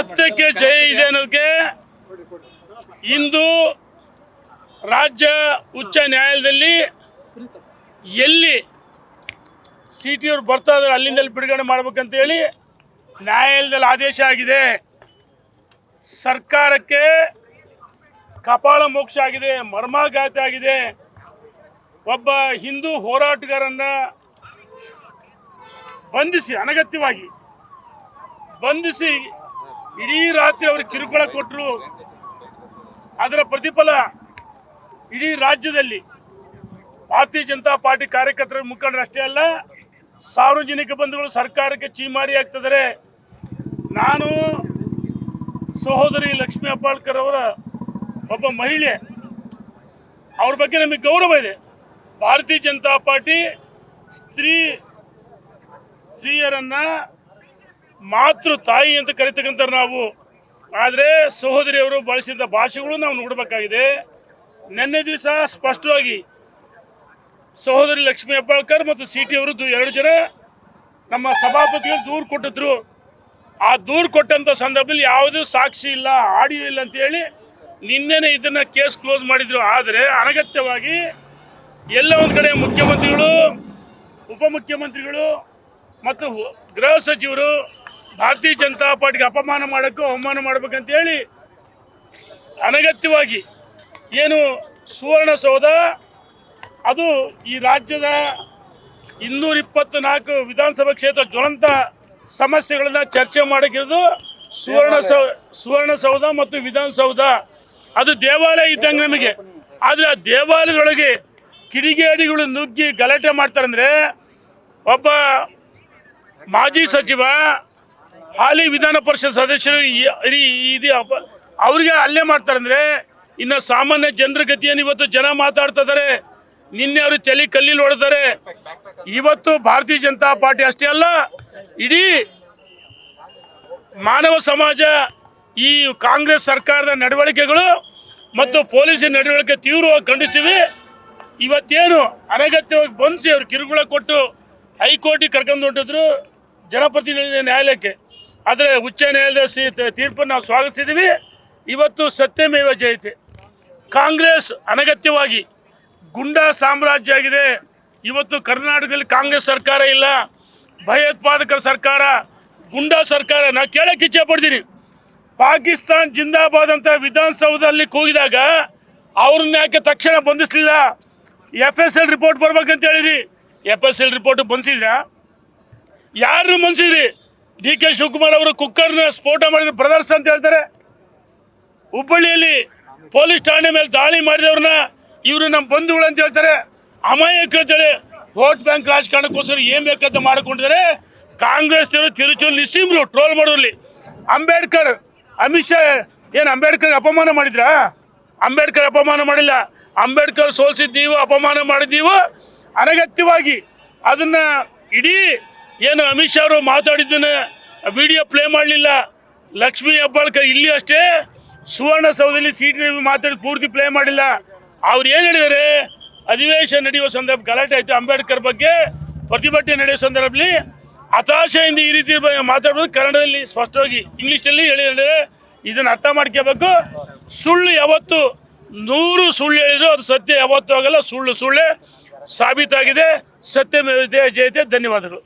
ಸತ್ಯಕ್ಕೆ ಜಯ ಇದೆ ಅನ್ನೋದಕ್ಕೆ ಇಂದು ರಾಜ್ಯ ಉಚ್ಚ ನ್ಯಾಯಾಲಯದಲ್ಲಿ ಎಲ್ಲಿ ಸಿ ಟಿ ಅವ್ರು ಬರ್ತಾ ಇದ್ದಾರೆ ಅಲ್ಲಿಂದಲ್ಲಿ ಬಿಡುಗಡೆ ಮಾಡ್ಬೇಕಂತ ಹೇಳಿ ನ್ಯಾಯಾಲಯದಲ್ಲಿ ಆದೇಶ ಆಗಿದೆ. ಸರ್ಕಾರಕ್ಕೆ ಕಪಾಳ ಮೋಕ್ಷ ಆಗಿದೆ, ಮರ್ಮಾಘಾತ ಆಗಿದೆ. ಒಬ್ಬ ಹಿಂದೂ ಹೋರಾಟಗಾರನ್ನ ಬಂಧಿಸಿ, ಅನಗತ್ಯವಾಗಿ ಬಂಧಿಸಿ ಇಡೀ ರಾತ್ರಿ ಅವ್ರಿಗೆ ಕಿರುಕುಳ ಕೊಟ್ಟರು ಅದರ ಪ್ರತಿಫಲ ಇಡೀ ರಾಜ್ಯದಲ್ಲಿ ಭಾರತೀಯ ಜನತಾ ಪಾರ್ಟಿ ಕಾರ್ಯಕರ್ತರ ಮುಖಂಡರು ಅಷ್ಟೇ ಅಲ್ಲ, ಸಾರ್ವಜನಿಕ ಬಂಧುಗಳು ಸರ್ಕಾರಕ್ಕೆ ಚೀಮಾರಿ ಆಗ್ತಿದ್ದಾರೆ. ನಾನು ಸಹೋದರಿ ಲಕ್ಷ್ಮೀ ಅಬ್ಬಾಳ್ಕರ್ ಅವರ ಒಬ್ಬ ಮಹಿಳೆ. ಅವ್ರ ಬಗ್ಗೆ ನಮಗೆ ಗೌರವ ಇದೆ. ಭಾರತೀಯ ಜನತಾ ಪಾರ್ಟಿ ಸ್ತ್ರೀ, ಸ್ತ್ರೀಯರನ್ನ ಮಾತೃ ತಾಯಿ ಅಂತ ಕರಿತಕ್ಕಂಥ ನಾವು. ಆದರೆ ಸಹೋದರಿಯವರು ಬಳಸಿದ ಭಾಷೆಗಳು ನಾವು ನೋಡಬೇಕಾಗಿದೆ. ನಿನ್ನೆ ದಿವಸ ಸ್ಪಷ್ಟವಾಗಿ ಸಹೋದರಿ ಲಕ್ಷ್ಮೀ ಹೆಬ್ಬಾಳ್ಕರ್ ಮತ್ತು ಸಿ ಟಿ ಅವರು ಎರಡು ಜನ ನಮ್ಮ ಸಭಾಪತಿಗಳು ದೂರು ಕೊಟ್ಟಿದ್ರು. ಆ ದೂರು ಕೊಟ್ಟಂಥ ಸಂದರ್ಭದಲ್ಲಿ ಯಾವುದೂ ಸಾಕ್ಷಿ ಇಲ್ಲ, ಆಡಿಯೋ ಇಲ್ಲ ಅಂತ ಹೇಳಿ ನಿನ್ನೆನೆ ಇದನ್ನ ಕೇಸ್ ಕ್ಲೋಸ್ ಮಾಡಿದ್ರು. ಆದರೆ ಅನಗತ್ಯವಾಗಿ ಎಲ್ಲ ಒಂದು ಕಡೆ ಮುಖ್ಯಮಂತ್ರಿಗಳು, ಉಪಮುಖ್ಯಮಂತ್ರಿಗಳು ಮತ್ತು ಗೃಹ ಸಚಿವರು ಭಾರತೀಯ ಜನತಾ ಪಾರ್ಟಿಗೆ ಅಪಮಾನ ಮಾಡೋಕ್ಕೂ ಅವಮಾನ ಮಾಡ್ಬೇಕಂತ ಹೇಳಿ ಅನಗತ್ಯವಾಗಿ ಏನು ಸುವರ್ಣಸೌಧ ಅದು ಈ ರಾಜ್ಯದ ಇನ್ನೂರ ಇಪ್ಪತ್ನಾಲ್ಕು ವಿಧಾನಸಭಾ ಕ್ಷೇತ್ರ ಜ್ವಲಂತ ಸಮಸ್ಯೆಗಳನ್ನ ಚರ್ಚೆ ಮಾಡೋಕ್ಕಿರೋದು ಸುವರ್ಣ ಸೌ ಸುವರ್ಣಸೌಧ ಮತ್ತು ವಿಧಾನಸೌಧ ಅದು ದೇವಾಲಯ ಇದ್ದಂಗೆ ನಮಗೆ. ಆದರೆ ಆ ದೇವಾಲಯದೊಳಗೆ ಕಿಡಿಗೇಡಿಗಳು ನುಗ್ಗಿ ಗಲಾಟೆ ಮಾಡ್ತಾರಂದ್ರೆ ಒಬ್ಬ ಮಾಜಿ ಸಚಿವ ಹಾಲಿ ವಿಧಾನ ಪರಿಷತ್ ಸದಸ್ಯರು ಇದು ಅವ್ರಿಗೆ ಹಲ್ಲೆ ಮಾಡ್ತಾರಂದ್ರೆ ಇನ್ನು ಸಾಮಾನ್ಯ ಜನರ ಗತಿಯನ್ನು ಇವತ್ತು ಜನ ಮಾತಾಡ್ತಾ ಇದ್ದಾರೆ ನಿನ್ನೆ ಅವರು ತಲೆ ಕಲ್ಲಿಲ್ಲಿ ಹೊಡೆದಾರೆ. ಇವತ್ತು ಭಾರತೀಯ ಜನತಾ ಪಾರ್ಟಿ ಅಷ್ಟೇ ಅಲ್ಲ, ಇಡೀ ಮಾನವ ಸಮಾಜ, ಈ ಕಾಂಗ್ರೆಸ್ ಸರ್ಕಾರದ ನಡವಳಿಕೆಗಳು ಮತ್ತು ಪೊಲೀಸಿನ ನಡವಳಿಕೆ ತೀವ್ರವಾಗಿ ಖಂಡಿಸ್ತೀವಿ. ಇವತ್ತೇನು ಅನಗತ್ಯವಾಗಿ ಬಂಧಿಸಿ ಅವ್ರು ಕಿರುಕುಳ ಕೊಟ್ಟು ಹೈಕೋರ್ಟಿಗೆ ಕರ್ಕೊಂಡು ಹೊಂಟಿದ್ರು. ಜನಪ್ರತಿನಿಧಿ ನ್ಯಾಯಾಲಯಕ್ಕೆ. ಆದರೆ ಉಚ್ಚ ನ್ಯಾಯಾಲಯದ ತೀರ್ಪನ್ನು ನಾವು ಸ್ವಾಗತಿಸಿದ್ದೀವಿ ಇವತ್ತು ಸತ್ಯಮೇವ ಜಯತೆ. ಕಾಂಗ್ರೆಸ್ ಅನಗತ್ಯವಾಗಿ ಗುಂಡಾ ಸಾಮ್ರಾಜ್ಯ ಆಗಿದೆ. ಇವತ್ತು ಕರ್ನಾಟಕದಲ್ಲಿ ಕಾಂಗ್ರೆಸ್ ಸರ್ಕಾರ ಇಲ್ಲ. ಭಯೋತ್ಪಾದಕರ ಸರ್ಕಾರ, ಗುಂಡಾ ಸರ್ಕಾರ. ನಾ ಕೇಳಕ್ಕೆ ಇಚ್ಛೆ ಪಡ್ತೀನಿ. ಪಾಕಿಸ್ತಾನ್ ಜಿಂದಾಬಾದ್ ಅಂತ ವಿಧಾನಸೌಧದಲ್ಲಿ ಕೂಗಿದಾಗ ಅವ್ರನ್ನ ಯಾಕೆ ತಕ್ಷಣ ಬಂಧಿಸಲಿಲ್ಲ? ಎಫ್ ಎಸ್ ಎಲ್ ರಿಪೋರ್ಟ್ ಬರ್ಬೇಕಂತ ಹೇಳಿರಿ ಎಫ್ ಎಸ್ ಎಲ್ ರಿಪೋರ್ಟ್ ಬಂದಿದ್ರಾ ಯಾರು ಮನ್ಸಿದ್ರಿ ಡಿ ಕೆ ಶಿವಕುಮಾರ್ ಅವರು ಕುಕ್ಕರ್ನ ಸ್ಫೋಟ ಮಾಡಿದ ಬ್ರದರ್ಸ್ ಅಂತ ಹೇಳ್ತಾರೆ. ಹುಬ್ಬಳ್ಳಿಯಲ್ಲಿ ಪೊಲೀಸ್ ಠಾಣೆ ಮೇಲೆ ದಾಳಿ ಮಾಡಿದವ್ರನ್ನ ಇವರು ನಮ್ಮ ಬಂಧುಗಳು ಅಂತ ಹೇಳ್ತಾರೆ. ಅಮಾಯಕ ಅಂತೇಳಿ ವೋಟ್ ಬ್ಯಾಂಕ್ ರಾಜಕಾರಣಕ್ಕೋಸ್ಕರ ಏನ್ ಬೇಕಂತ ಮಾಡಿಕೊಂಡಿದ್ದಾರೆ. ಕಾಂಗ್ರೆಸ್ ತಿರುಚೂರು ನಿಸೀಮ್ರು ಟ್ರೋಲ್ ಮಾಡೋರ್ಲಿ ಅಂಬೇಡ್ಕರ್, ಅಮಿತ್ ಶಾ ಏನು ಅಂಬೇಡ್ಕರ್ ಅಪಮಾನ ಮಾಡಿದ್ರಾ? ಅಂಬೇಡ್ಕರ್ ಅಪಮಾನ ಮಾಡಿಲ್ಲ. ಅಂಬೇಡ್ಕರ್ ಸೋಲ್ಸಿದ್ದೀವೋ ಅಪಮಾನ ಮಾಡಿದ್ದೀವೋ ಅನಗತ್ಯವಾಗಿ ಅದನ್ನ ಇಡೀ ಏನು ಅಮಿತ್ ಶಾ ಅವರು ಮಾತಾಡಿದ್ದನ್ನು ವಿಡಿಯೋ ಪ್ಲೇ ಮಾಡಲಿಲ್ಲ. ಲಕ್ಷ್ಮೀ ಹೆಬ್ಬಾಳ್ಕ ಇಲ್ಲಿ ಅಷ್ಟೇ ಸುವರ್ಣಸೌಧದಲ್ಲಿ ಸಿ ಟಿ ಮಾತಾಡಿ ಪೂರ್ತಿ ಪ್ಲೇ ಮಾಡಿಲ್ಲ. ಅವ್ರು ಏನು ಹೇಳಿದ್ದಾರೆ ಅಧಿವೇಶನ ನಡೆಯುವ ಸಂದರ್ಭ ಗಲಾಟೆ ಆಯಿತು. ಅಂಬೇಡ್ಕರ್ ಬಗ್ಗೆ ಪ್ರತಿಭಟನೆ ನಡೆಯುವ ಸಂದರ್ಭದಲ್ಲಿ ಹತಾಶೆಯಿಂದ ಈ ರೀತಿ ಮಾತಾಡೋದು ಕನ್ನಡದಲ್ಲಿ ಸ್ಪಷ್ಟವಾಗಿ ಇಂಗ್ಲೀಷಲ್ಲಿ ಹೇಳಿದರೆ. ಇದನ್ನು ಅರ್ಥ ಮಾಡ್ಕೋಬೇಕು. ಸುಳ್ಳು ಯಾವತ್ತು ನೂರು ಸುಳ್ಳು ಹೇಳಿದ್ರು ಅದು ಸತ್ಯ. ಯಾವತ್ತೂ ಆಗಲ್ಲ. ಸುಳ್ಳು ಸುಳ್ಳೆ ಸಾಬೀತಾಗಿದೆ. ಸತ್ಯ ಜಯತೆ. ಧನ್ಯವಾದಗಳು.